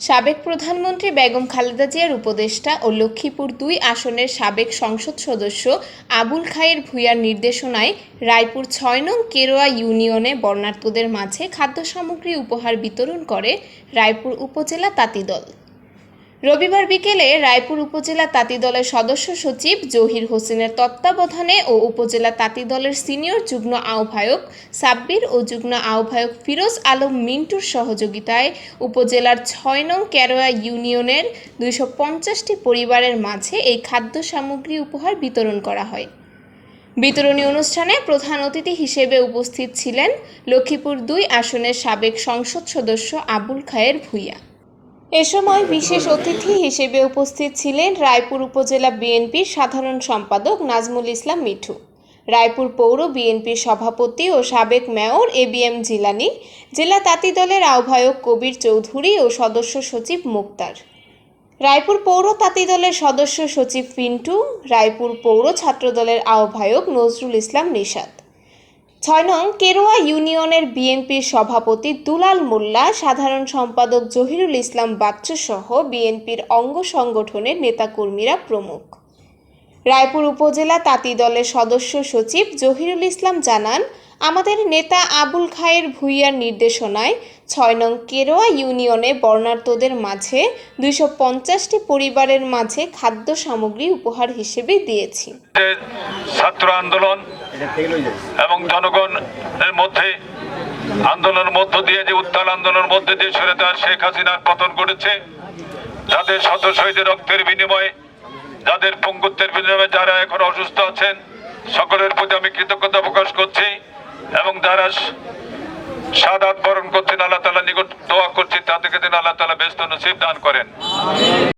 সাবেক প্রধানমন্ত্রী বেগম খালেদা জিয়ার উপদেষ্টা ও লক্ষ্মীপুর দুই আসনের সাবেক সংসদ সদস্য আবুল খায়ের ভূঁইয়ার নির্দেশনায় রায়পুর ছয় নং কেরোয়া ইউনিয়নে বর্ণার্থদের মাঝে খাদ্য সামগ্রী উপহার বিতরণ করে রায়পুর উপজেলা তাঁতি দল। রবিবার বিকেলে রায়পুর উপজেলা তাঁতি দলের সদস্য সচিব জহির হোসেনের তত্ত্বাবধানে ও উপজেলা তাঁতি দলের সিনিয়র যুগ্ম আহ্বায়ক সাব্বির ও যুগ্ম আহ্বায়ক ফিরোজ আলম মিন্টুর সহযোগিতায় উপজেলার ছয় নং ক্যারোয়া ইউনিয়নের দুইশো পঞ্চাশটি পরিবারের মাঝে এই খাদ্য সামগ্রী উপহার বিতরণ করা হয়। বিতরণী অনুষ্ঠানে প্রধান অতিথি হিসেবে উপস্থিত ছিলেন লক্ষ্মীপুর দুই আসনের সাবেক সংসদ সদস্য আবুল খায়ের ভূঁইয়া। এ সময় বিশেষ অতিথি হিসেবে উপস্থিত ছিলেন রায়পুর উপজেলা বিএনপির সাধারণ সম্পাদক নাজমুল ইসলাম মিঠু, রায়পুর পৌর বিএনপির সভাপতি ও সাবেক mayor A B M Jilani, জেলা তাঁতি দলের আহ্বায়ক কবির চৌধুরী ও সদস্য সচিব মুক্তার। রায়পুর পৌর তাঁতি দলের সদস্য সচিব পিন্টু, রায়পুর পৌর ছাত্রদলের আহ্বায়ক নজরুল ইসলাম নিশাদ ছয় নং কেরোয়া ইউনিয়নের বিএনপির সভাপতি দুলাল মোল্লা, সাধারণ সম্পাদক জহিরুল ইসলাম বাচ্চুসহ বিএনপির অঙ্গ সংগঠনের নেতাকর্মীরা প্রমুখ। রায়পুর উপজেলা তাঁতি দলের সদস্য সচিব জহিরুল ইসলাম জানান আমাদের নেতা আবুল খায়ের ভূঁইয়ার নির্দেশনায় ছয় নং কেরোয়া ইউনিয়নে বর্ণার্থদের মাঝে দুইশো পঞ্চাশটি পরিবারের মাঝে খাদ্য সামগ্রী উপহার হিসেবে দিয়েছি। ছাত্র আন্দোলন এবং জনগণের মধ্যে, আন্দোলনের মধ্য দিয়ে যে উত্তাল আন্দোলনের মধ্যে দিয়ে সরেতার শেখ হাসিনার পতন করেছে যাদের শত শহীদের রক্তের বিনিময়ে, যাদের পঙ্গুত্বের বিনিময়ে যারা এখন অসুস্থ আছেন, সকলের প্রতি আমি কৃতজ্ঞতা প্রকাশ করছি। এবং যারা সাদাত বরণ করছেন, আল্লাহ তালা নিকট দোয়া করছি তাদেরকে দিন আল্লাহ তালা ব্যস্ত নসিব দান করেন।